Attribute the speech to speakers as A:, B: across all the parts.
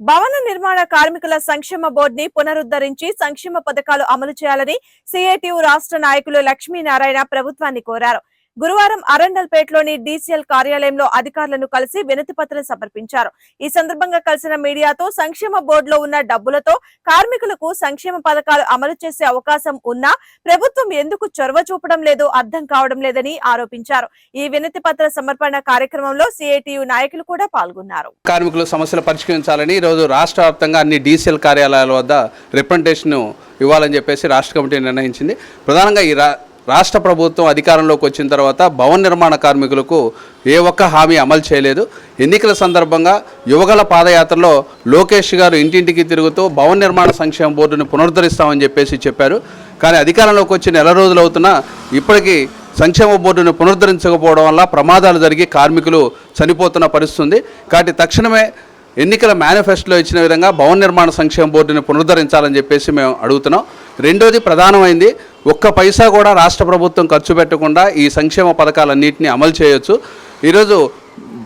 A: భవన నిర్మాణ కార్మికుల సంక్షేమ బోర్డుని పునరుద్ధరించి సంక్షేమ పథకాలు అమలు చేయాలని సిఐటియు రాష్ట్ర నాయకులు లక్ష్మీనారాయణ ప్రభుత్వాన్ని కోరారు. గురువారం అరండల్పేటలోని డీసీఎల్ కార్యాలయంలో అధికారులను కలిసి వినతి పత్రం సమర్పించారు. ఈ సందర్భంగా కలిసిన మీడియాతో సంక్షేమ బోర్డులో ఉన్న డబ్బులతో కార్మికులకు సంక్షేమ పథకాలు అమలు చేసే అవకాశం ఉన్నా ప్రభుత్వం ఎందుకు చొరవ చూపడం లేదో అర్థం కావడం లేదని ఆరోపించారు. ఈ వినతి పత్ర సమర్పణ కార్యక్రమంలో సిఐటియు నాయకులు కూడా పాల్గొన్నారు.
B: కార్మికుల సమస్యలు పరిష్కరించాలని రోజు రాష్ట్ర వ్యాప్తంగా అన్ని డీసీఎల్ కార్యాలయాల వద్ద రిప్రజెంటేషన్ ఇవ్వాలని చెప్పేసి రాష్ట్ర కమిటీ నిర్ణయించింది. ప్రధానంగా ఈ రాష్ట్ర ప్రభుత్వం అధికారంలోకి వచ్చిన తర్వాత భవన నిర్మాణ కార్మికులకు ఏ ఒక్క హామీ అమలు చేయలేదు. ఎన్నికల సందర్భంగా యువగల పాదయాత్రలో లోకేష్ గారు ఇంటింటికి తిరుగుతూ భవన నిర్మాణ సంక్షేమ బోర్డును పునరుద్ధరిస్తామని చెప్పేసి చెప్పారు. కానీ అధికారంలోకి వచ్చి నెల రోజులు అవుతున్నా ఇప్పటికీ సంక్షేమ బోర్డును పునరుద్ధరించకపోవడం వల్ల ప్రమాదాలు జరిగి కార్మికులు చనిపోతున్న పరిస్థితుంది. కాబట్టి తక్షణమే ఎన్నికల మేనిఫెస్టోలో ఇచ్చిన విధంగా భవన నిర్మాణ సంక్షేమ బోర్డుని పునరుద్ధరించాలని చెప్పేసి మేము అడుగుతున్నాం. రెండోది ప్రధానమైంది ఒక్క పైసా కూడా రాష్ట్ర ప్రభుత్వం ఖర్చు పెట్టకుండా ఈ సంక్షేమ పథకాలన్నింటినీ అమలు చేయొచ్చు. ఈరోజు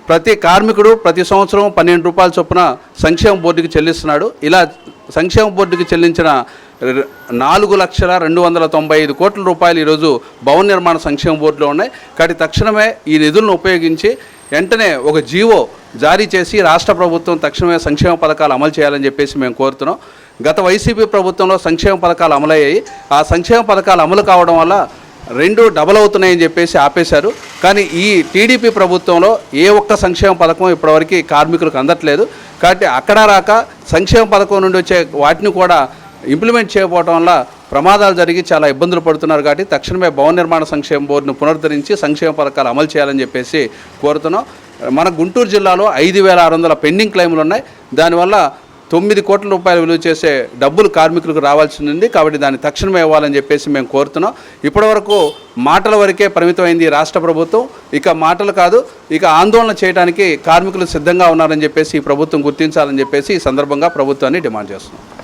B: ప్రతి కార్మికుడు ప్రతి సంవత్సరం పన్నెండు రూపాయల చొప్పున సంక్షేమ బోర్డుకి చెల్లిస్తున్నాడు. ఇలా సంక్షేమ బోర్డుకి చెల్లించిన నాలుగు లక్షల రెండు వందల తొంభై ఐదు కోట్ల రూపాయలు ఈరోజు భవన నిర్మాణ సంక్షేమ బోర్డులో ఉన్నాయి. కాబట్టి తక్షణమే ఈ నిధులను ఉపయోగించి వెంటనే ఒక జీవో జారీ చేసి రాష్ట్ర ప్రభుత్వం తక్షణమే సంక్షేమ పథకాలు అమలు చేయాలని చెప్పేసి మేము కోరుతున్నాం. గత వైసీపీ ప్రభుత్వంలో సంక్షేమ పథకాలు అమలయ్యాయి. ఆ సంక్షేమ పథకాలు అమలు కావడం వల్ల రెండు డబల్ అవుతున్నాయని చెప్పేసి ఆపేశారు. కానీ ఈ టీడీపీ ప్రభుత్వంలో ఏ ఒక్క సంక్షేమ పథకం ఇప్పటివరకు కార్మికులకు అందట్లేదు. కాబట్టి అక్కడ రాక సంక్షేమ పథకం నుండి వచ్చే వాటిని కూడా ఇంప్లిమెంట్ చేయకపోవడం వల్ల ప్రమాదాలు జరిగి చాలా ఇబ్బందులు పడుతున్నారు. కాబట్టి తక్షణమే భవన నిర్మాణ సంక్షేమ బోర్డును పునరుద్ధరించి సంక్షేమ పథకాలు అమలు చేయాలని చెప్పేసి కోరుతున్నాం. మన గుంటూరు జిల్లాలో ఐదు వేల ఆరు వందల పెండింగ్ క్లెయిములు ఉన్నాయి. దానివల్ల తొమ్మిది కోట్ల రూపాయలు విలువ చేసే డబ్బులు కార్మికులకు రావాల్సి ఉంది. కాబట్టి దాన్ని తక్షణమే ఇవ్వాలని చెప్పేసి మేము కోరుతున్నాం. ఇప్పటివరకు మాటల వరకే పరిమితమైంది రాష్ట్ర ప్రభుత్వం. ఇక మాటలు కాదు ఇక ఆందోళన చేయడానికి కార్మికులు సిద్ధంగా ఉన్నారని చెప్పేసి ఈ ప్రభుత్వం గుర్తించాలని చెప్పేసి ఈ సందర్భంగా ప్రభుత్వాన్ని డిమాండ్ చేస్తున్నాం.